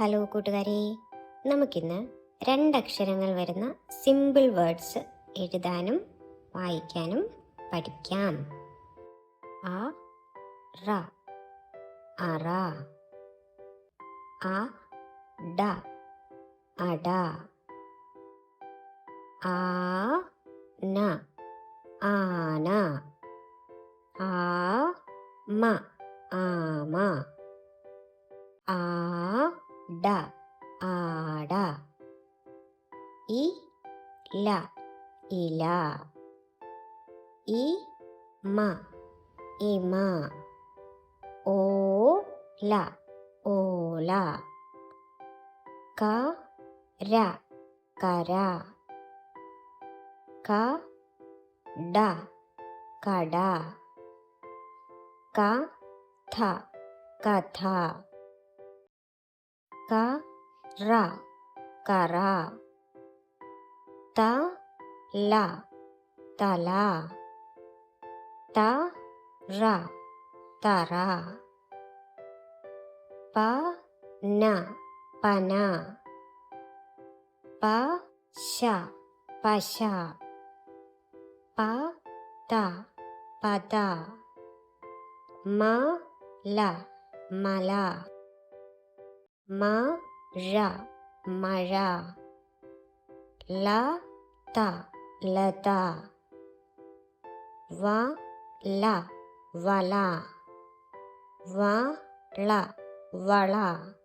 Hello കൂട്ടുകാരെ. നമുക്കിന്ന് രണ്ടക്ഷരങ്ങൾ വരുന്ന സിമ്പിൾ വേർഡ്സ് എഴുതാനും വായിക്കാനും പഠിക്കാം. ആ റ അറ ആ ഡ അട ആ ന ആന ആ മ ആമ ആ ഡ ആട ഇ ല ഇല ഇ മ ഇമ ഓ ല ഓല ക ര കര ക ഡ കട. ക ഥ കഥ. का रा का रा। ता, ला, ताला। ता, रा, तारा। पा, ना, पना। पा, शा, पाशा। पा, ता पदा मा, ला, मला। ma ja ma ja la ta maja. Lata, lata. Vala, va la vala.